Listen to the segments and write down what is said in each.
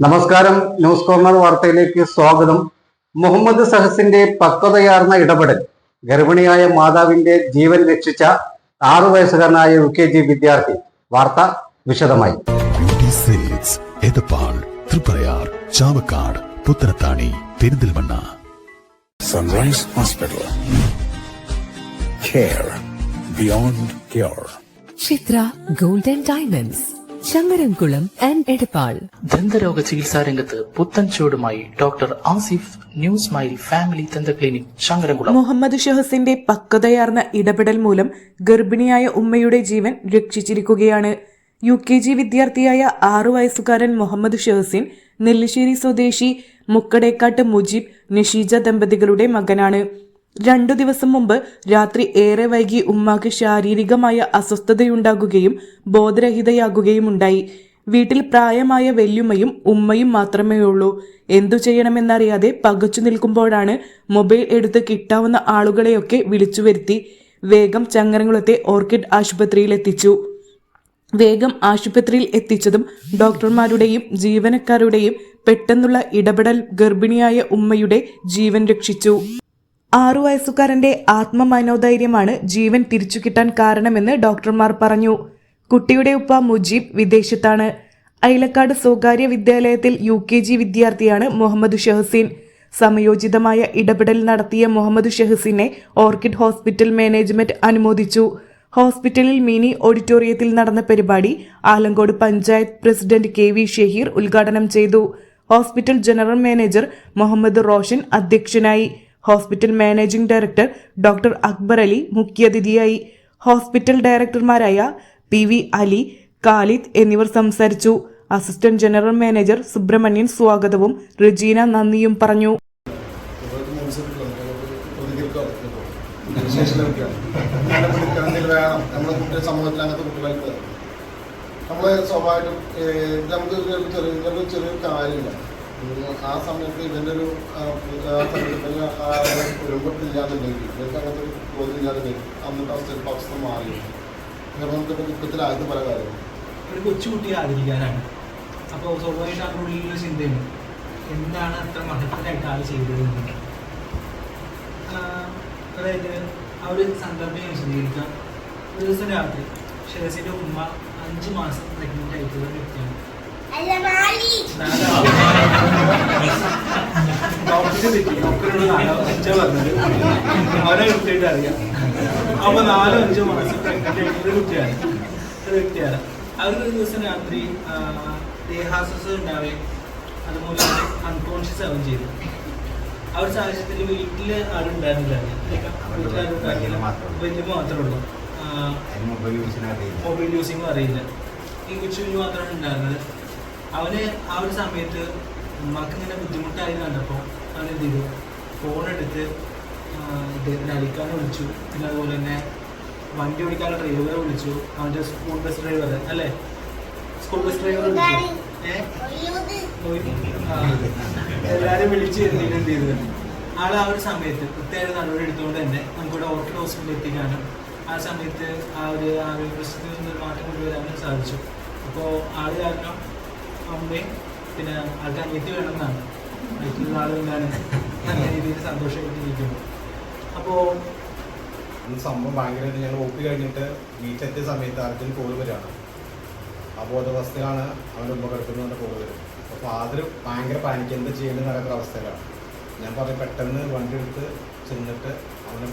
നമസ്കാരം. News corner വാർത്തയിലേക്ക് സ്വാഗതം. മുഹമ്മദ് സഹസിന്റെ പക്വതയാർന്ന ഇടപെടൽ ഗർഭിണിയായ മാതാവിന്റെ ജീവൻ രക്ഷിച്ച ആറു വയസ്സുകാരനായ യു കെ ജി വിദ്യാർത്ഥി. വാർത്ത വിശദമായി. Chavakkad Puthanathani Perinthalmanna sunrise hospital care beyond care Chitra golden diamonds Changaramkulam and Edappal. ദന്തരോഗ ചികിത്സാ രംഗത്ത് പുത്തൻ ചുവടുമായി doctor Asif new smile family ദന്ത ക്ലിനിക് ചങ്ങരംകുളം മുഹമ്മദ് ഷഹസിന്റെ പക്വതയാർന്ന ഇടപെടൽ മൂലം ഗർഭിണിയായ ഉമ്മയുടെ ജീവൻ രക്ഷിച്ചിരിക്കുകയാണ്. യു കെ ജി വിദ്യാർത്ഥിയായ ആറു വയസ്സുകാരൻ മുഹമ്മദ് ഷഹസിൻ നെല്ലിശ്ശേരി സ്വദേശി മുക്കടേക്കാട്ട് മുജീബ് നിഷീജ ദമ്പതികളുടെ മകനാണ്. രണ്ടു ദിവസം മുമ്പ് രാത്രി ഏറെ വൈകി ഉമ്മാക്ക് ശാരീരികമായ അസ്വസ്ഥതയുണ്ടാകുകയും ബോധരഹിതയാകുകയുമുണ്ടായി. വീട്ടിൽ പ്രായമായ വല്യുമ്മയും ഉമ്മയും മാത്രമേ ഉള്ളൂ എന്തു ചെയ്യണമെന്നറിയാതെ പകച്ചു നിൽക്കുമ്പോഴാണ് മൊബൈൽ എടുത്ത് കിട്ടാവുന്ന ആളുകളെയൊക്കെ വിളിച്ചു വരുത്തി വേഗം ചങ്ങരംകുളത്തെ ഓർക്കിഡ് ആശുപത്രിയിൽ എത്തിച്ചു. വേഗം ആശുപത്രിയിൽ എത്തിച്ചതും ഡോക്ടർമാരുടെയും ജീവനക്കാരുടെയും പെട്ടെന്നുള്ള ഇടപെടൽ ഗർഭിണിയായ ഉമ്മയുടെ ജീവൻ രക്ഷിച്ചു. ആറു വയസ്സുകാരന്റെ ആത്മമനോധൈര്യമാണ് ജീവൻ തിരിച്ചു കിട്ടാൻ കാരണമെന്ന് ഡോക്ടർമാർ പറഞ്ഞു. കുട്ടിയുടെ ഉപ്പ മുജീബ് വിദേശത്താണ്. ഐലക്കാട് സ്വകാര്യ വിദ്യാലയത്തിൽ യു കെ ജി വിദ്യാർത്ഥിയാണ് മുഹമ്മദ് ഷെഹസീൻ. സമയോചിതമായ ഇടപെടൽ നടത്തിയ മുഹമ്മദ് ഷെഹസീനെ ഓർക്കിഡ് ഹോസ്പിറ്റൽ മാനേജ്മെന്റ് അനുമോദിച്ചു. ഹോസ്പിറ്റലിൽ മിനി ഓഡിറ്റോറിയത്തിൽ നടന്ന പരിപാടി Alangode panchayat president K V Shaheer ഉദ്ഘാടനം ചെയ്തു. Hospital general manager Muhammad Roshan അധ്യക്ഷനായി. Hospital managing director doctor Akbar Ali മുഖ്യാതിഥിയായി. ഹോസ്പിറ്റൽ ഡയറക്ടർമാരായ പി വി അലി കാലിദ് എന്നിവർ സംസാരിച്ചു. അസിസ്റ്റന്റ് ജനറൽ മാനേജർ സുബ്രഹ്മണ്യൻ സ്വാഗതവും റജീന നന്ദിയും പറഞ്ഞു. സ്വാഭാവികം നമുക്ക് ചെറിയ ചെറിയ കാര്യമില്ല. ആ സമയത്ത് ഇവന്റെ ഒരു ആ, ആ സമയത്ത് ഇവന് ആ ഒരുമ്പട്ടില്ലാന്നുണ്ടെങ്കിൽ ഇവർക്ക് ഒരു ബോധമില്ലാന്നുണ്ടെങ്കിൽ അന്നത്തെ അവസ്ഥ ചിലപ്പോൾ അവസ്ഥ മാറി. നമുക്ക് ദുഃഖത്തിലായത് പല കാര്യങ്ങളും. ഒരു ആദരിക്കാനാണ്. അപ്പോൾ സ്വാഭാവികമായിട്ട് അവരുടെ ചിന്തയുണ്ട്. ചിന്തയാണ് എന്താണ് അത്ര മഹത്തരായിട്ട് ആൾ ചെയ്തത് അതായത് ആ ഒരു സന്ദർഭം വിശദീകരിക്കാം. ഒരു ദിവസം രാത്രി ഷെറസിന്റെ ഉമ്മ അഞ്ച് മാസം പ്രഗ്നന്റ് ആയിട്ടുള്ള വ്യക്തിയാണ്. അവരെ കൃത്യമായിട്ട് അറിയാം അപ്പൊ നാലോ അഞ്ചോ മാസം പ്രഗ്നന്റ് ആയിട്ടുള്ള കുട്ടിയാണ് ഒരു വ്യക്തിയാണ് അവർക്ക് ഒരു ദിവസം രാത്രി ആ, ദേഹാസ്വസ്ഥത ഉണ്ടാവുകയും അതുപോലെ അൺകോൺഷ്യസ് ആവുകയും ചെയ്തു ആ ഒരു സാഹചര്യത്തിൽ വീട്ടിൽ ആരും ഉണ്ടായിരുന്നില്ല വീട്ടിൽ ആരും ഉണ്ടായിരുന്നില്ല വലിയ മാത്രമേ ഉള്ളൂ മൊബൈൽ യൂസിംഗ് അറിയില്ല ഈ കൊച്ചു മാത്രമാണ് ഉണ്ടായിരുന്നത് അവന് ആ ഒരു സമയത്ത് ഉമ്മാക്ക് ഇങ്ങനെ ബുദ്ധിമുട്ടായി കണ്ടപ്പോൾ അവൻ എന്ത് ചെയ്തു? ഫോൺ എടുത്ത് ഇദ്ദേഹത്തിന് അലിക്കാനെ വിളിച്ചു. പിന്നെ അതുപോലെ തന്നെ വണ്ടി ഓടിക്കാനുള്ള ഡ്രൈവറെ വിളിച്ചു. അവന്റെ സ്കൂൾ ബസ് ഡ്രൈവർ അല്ലേ? സ്കൂൾ ബസ് ഡ്രൈവർ വിളിച്ചു. എന്തെങ്കിലും എന്ത് ചെയ്തു ആൾ ആ ഒരു സമയത്ത് പ്രത്യേക നടപടി എടുത്തുകൊണ്ട് തന്നെ നമുക്കിവിടെ ഓർക്കിഡ് ഹോസ്പിറ്റലിൽ എത്തിക്കാനും ആ സമയത്ത് ആ ഒരു ആരോഗ്യ പ്രശ്നത്തിൽ നിന്ന് മാറ്റം കൊണ്ടുവരാനും സാധിച്ചു. അപ്പോൾ ആൾ കാരണം അമ്മയും പിന്നെ ആൾക്ക് അനിയത്തി വേണമെന്നാണ് മറ്റുള്ള ആൾ എന്താണ് നല്ല രീതിയിൽ സന്തോഷമായിട്ടിരിക്കുന്നു. അപ്പോൾ അന്ന് സംഭവം ഭയങ്കരമായിട്ട് ഞങ്ങൾ ഒപ്പി കഴിഞ്ഞിട്ട് വീട്ടിലെത്തിയ സമയത്ത് അർജുൻ കോൾ വരികയാണ് ആ ബോധവസ്ഥയിലാണ് അവന്റെ ഉമ്മ കിടക്കുന്നതുകൊണ്ട് കോൾ വരും. അപ്പോൾ ഫാദർ ഭയങ്കര പാനിക്ക് എന്ത് ചെയ്യേണ്ടത് നടക്കുന്ന അവസ്ഥയിലാണ്. ഞാൻ പറഞ്ഞു പെട്ടെന്ന് വണ്ടി എടുത്ത് ചെന്നിട്ട് അവനെ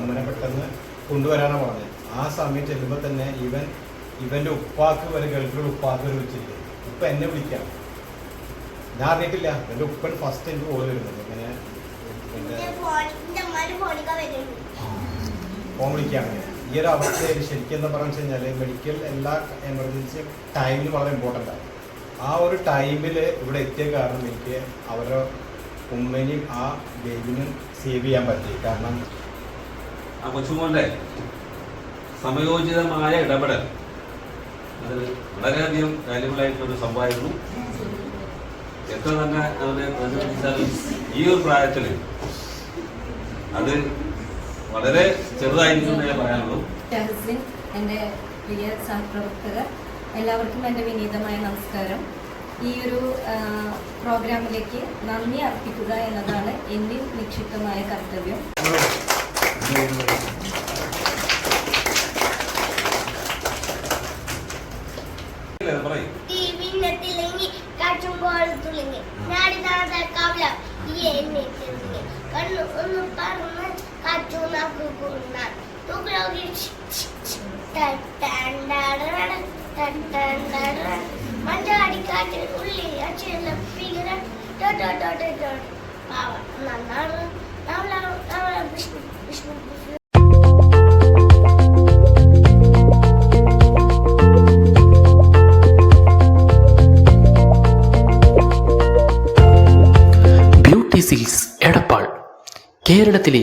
ഉമ്മനെ പെട്ടെന്ന് കൊണ്ടുവരാനാണ് പറഞ്ഞത്. ആ സമയം ചെല്ലുമ്പോൾ തന്നെ ഇവൻ ഇവന്റെ ഉപ്പാക്ക് വരെ ഗൾഫിലുള്ള ഉപ്പാക്ക് വരെ വിളിച്ചിരിക്കും ഉപ്പ എന്നെ വിളിക്കാം. ഞാൻ അറിഞ്ഞിട്ടില്ല. എന്റെ ഉപ്പൻ ഫസ്റ്റ് എനിക്ക് കോൾ വരുന്നത്. ഇങ്ങനെ എന്റെ ഫോൺ വിളിക്കുകയാണ് ഈ ഒരു അവസ്ഥയിൽ ശരിക്കും എന്താ പറയുക വെച്ച് കഴിഞ്ഞാൽ മെഡിക്കൽ എല്ലാ എമർജൻസി ടൈമിൽ വളരെ ഇമ്പോർട്ടന്റ് ആണ്. ആ ഒരു ടൈമിൽ ഇവിടെ എത്തിയ കാരണം എനിക്ക് അവരുടെ ഉമ്മനെയും ആ ബേബിനും സേവ് ചെയ്യാൻ പറ്റി. കാരണം ആ കൊച്ചുമോന്റെ സമയോചിതമായ ഇടപെടൽ. അത് വളരെയധികം വാല്യബിൾ ആയിട്ടുള്ള സംഭവമായിരുന്നു. എത്ര തന്നെ അതിനെ പ്രതിനിധിച്ചാലും ഈ ഒരു പ്രായത്തിൽ അത് വളരെ ചെറുതായിരിക്കും എന്നേ പറയാനുള്ളൂ. എന്റെ എന്റെ പ്രിയ സഹപ്രവർത്തകർ എല്ലാവർക്കും എന്റെ വിനീതമായ നമസ്കാരം. ഈ ഒരു പ്രോഗ്രാമിലേക്ക് നന്ദി അർപ്പിക്കുക എന്നതാണ് എന്നിൽ നിക്ഷിപ്തമായ കർത്തവ്യം. മഞ്ചാടിക്കാറ്റ് ഉള്ളി ഫിഗർ പാവ നന്നാണ് നമ്മളെ വിഷ്ണു വിഷ്ണു കേരളത്തിലെ